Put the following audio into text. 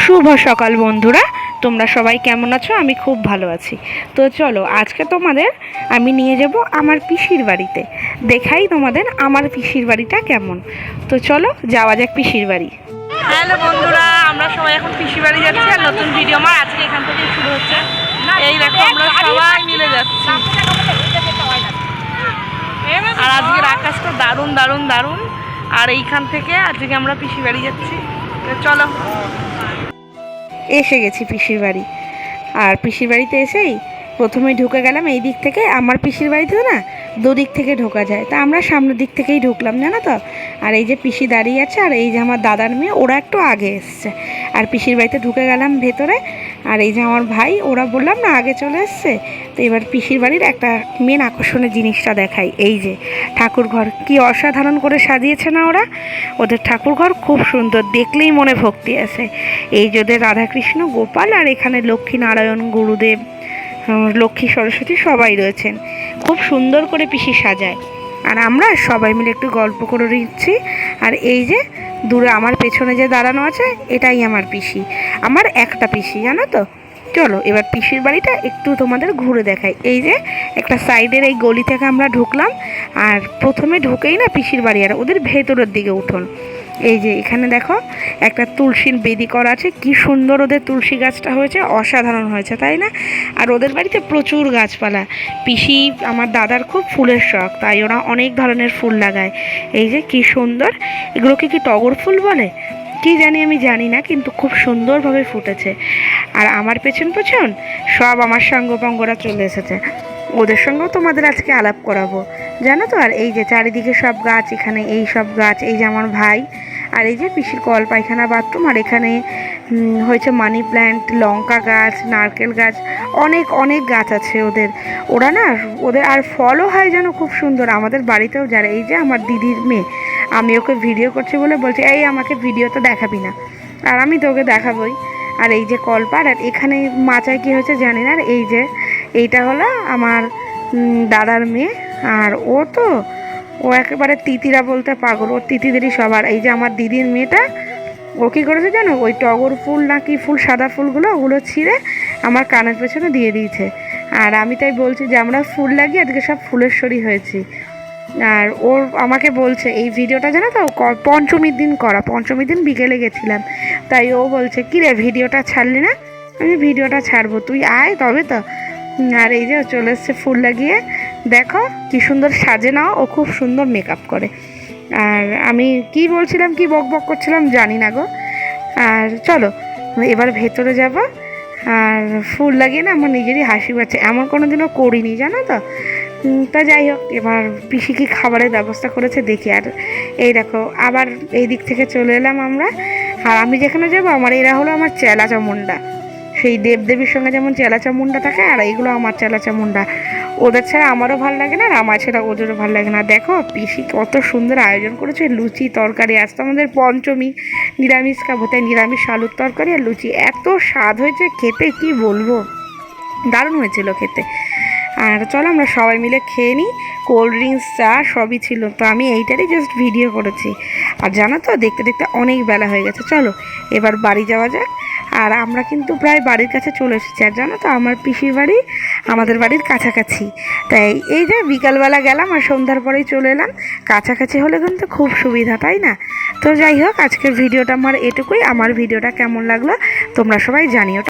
শুভ সকাল বন্ধুরা। তোমরা সবাই কেমন আছো? আমি খুব ভালো আছি। তো চলো, আজকে তোমাদের আমি নিয়ে যাব আমার পিসির বাড়িতে। দেখাই তোমাদের আমার পিসির বাড়িটা কেমন। তো চলো, যাওয়া যাক পিসির বাড়ি। হ্যালো বন্ধুরা, আমরা সবাই এখন পিসি বাড়ি যাচ্ছি আর নতুন ভিডিও আমার আজকে এখান থেকে শুরু হচ্ছে। এই দেখো, আমরা সবাই মিলে যাচ্ছি। আর আজকের আকাশটা দারুণ দারুণ দারুণ। আর এইখান থেকে আজকে আমরা পিসি বাড়ি যাচ্ছি। তো চলো। এসে গেছি পিসির বাড়ি। আর পিসির বাড়িতে এসেই প্রথমে ঢুকে গেলাম এই দিক থেকে, আমার পিসির বাড়িতে না দুদিক থেকে ঢোকা যায়। তা আমরা সামনের দিক থেকেই ঢুকলাম, জানো তো? আর এই যে পিসি দাঁড়িয়ে আছে আর এই যে আমার দাদার মেয়ে, ওরা একটু আগে এসছে। আর পিসির বাড়িতে ঢুকে গেলাম ভেতরে, আর এই যে আমার ভাই, ওরা বললাম, না, আগে চলে এসছে। তো এবার পিসির বাড়ির একটা মেন আকর্ষণের জিনিসটা দেখাই। এই যে ঠাকুর ঘর, কি অসাধারণ করে সাজিয়েছে না ওরা? ওদের ঠাকুর ঘর খুব সুন্দর, দেখলেই মনে ভক্তি আছে এই যে ওদের রাধাকৃষ্ণ, গোপাল আর এখানে লক্ষ্মী নারায়ণ গুরুদেব লক্ষ্মী সরস্বতী সবাই রয়েছেন। খুব সুন্দর করে পিসি সাজায়। আর আমরা সবাই মিলে একটু গল্প করে নিচ্ছি। আর এই যে দূরে আমার পেছনে যে দাঁড়ানো আছে, এটাই আমার পিসি। আমার একটা পিসি, জানো তো? চলো, এবার পিসির বাড়িটা একটু তোমাদের ঘুরে দেখাই। এই যে একটা সাইডের এই গলি থেকে আমরা ঢুকলাম, আর প্রথমে ঢুকেই না পিসির বাড়ি, আর ওদের ভেতরের দিকে উঠোন। এই যে এখানে দেখো, একটা তুলসীর বেদি করা আছে। কি সুন্দর ওদের তুলসী গাছটা হয়েছে, অসাধারণ হয়েছে, তাই না? আর ওদের বাড়িতে প্রচুর গাছপালা। পিসি আমার দাদার খুব ফুলের শখ, তাই ওরা অনেক ধরনের ফুল লাগায়। এই যে কি সুন্দর, এগুলোকে কি টগর ফুল বলে? কি জানি আমি জানি না, কিন্তু খুব সুন্দরভাবে ফুটেছে। আর আমার পেছন পেছন সব আমার সঙ্গপঙ্গরা চলে এসেছে। ওদের সঙ্গেও তোমাদের আজকে আলাপ করাবো। জানো তো, আর এই যে চারিদিকে সব গাছ, এখানে এই সব গাছ, এই যে আমার ভাই, আর এই যে পিসির কল পায়খানা বাথরুম, আর এখানে হয়েছে মানি প্ল্যান্ট, লঙ্কা গাছ, নারকেল গাছ, অনেক অনেক গাছ আছে ওদের। ওরা না, ওদের, আর ফলও হয় যেন খুব সুন্দর। আমাদের বাড়িতেও যারা, এই যে আমার দিদির মেয়ে, আমি ওকে ভিডিও করছি বলে বলছে, এই, আমাকে ভিডিওটা দেখাবি না। আর আমি তো ওকে দেখাবই। আর এই যে কলপার আর এখানে মাচায় কি হয়েছে জানি না, আর এই যে এইটা হলো আমার দাদার মেয়ে। আর ও তো, ও একেবারে তিতিরা বলতে পাগল। ওর তিতিদেরই সবার। এই যে আমার দিদির মেয়েটা, ও কী করেছে জানো? ওই টগর ফুল না কি ফুল, সাদা ফুলগুলো, ওগুলো ছিঁড়ে আমার কানের পেছনে দিয়ে দিয়েছে। আর আমি তাই বলছি যে, আমরা ফুল লাগিয়ে আজকে সব ফুলের ফুলেশ্বরী হয়েছি। আর ওর আমাকে বলছে, এই ভিডিওটা জানো তো পঞ্চমীর দিন করা। পঞ্চমীর দিন বিকেলে গেছিলাম। তাই ও বলছে কী রে ভিডিওটা ছাড়লি না? আমি ভিডিওটা ছাড়বো। তুই আয় তবে তো। আর এই যে চলে এসছে ফুল লাগিয়ে। দেখো কি সুন্দর সাজে নাও, ও খুব সুন্দর মেকআপ করে। আর আমি কি বলছিলাম, কি বক বক করছিলাম জানি না গো। আর চলো, এবার ভেতরে যাব। আর ফুল লাগিয়ে না আমার নিজেরই হাসি পাচ্ছে। এমন কোনো দিনও করিনি, জানো তো? তা যাই হোক, এবার পিসি কি খাবারের ব্যবস্থা করেছে দেখি। আর এই দেখো, আবার এই দিক থেকে চলে এলাম আমরা। আর আমি যেখানে যাব, আমার এরা হলো আমার চেলা চামুন্ডা। সেই দেবদেবীর সঙ্গে যেমন চেলা চামুন্ডা থাকে, আর এইগুলো আমার চেলা চামুন্ডা ওদের ছাড়া আমারও ভালো লাগে না, আর আমার ছাড়া ওদেরও ভালো লাগে না। দেখো, পিসি কত সুন্দর আয়োজন করেছে, লুচি তরকারি। আজ তো আমাদের পঞ্চমী, নিরামিষ খাব, তাই নিরামিষ আলুর তরকারি আর লুচি। এত স্বাদ হয়েছে, খেতে কি বলব? দারুণ হয়েছিল খেতে। আর চলো আমরা সবাই মিলে খেয়ে নিই, কোল্ড ড্রিঙ্কস, চা, সবই ছিল। তো আমি এইটারই জাস্ট ভিডিও করেছি। আর জানো তো, দেখতে দেখতে অনেক বেলা হয়ে গেছে। চলো, এবার বাড়ি যাওয়া যাক। আর আমরা কিন্তু প্রায় বাড়ির কাছে চলে এসেছি। আর জানো তো, আমার পিসির বাড়ি আমাদের বাড়ির কাছাকাছি। তাই এই যে বিকালবেলা গেলাম আর সন্ধ্যার পরেই চলে এলাম। কাছাকাছি হলে কিন্তু খুব সুবিধা, তাই না? তো যাই হোক, আজকের ভিডিওটা আমার এটুকুই। আমার ভিডিওটা কেমন লাগল তোমরা সবাই জানিও।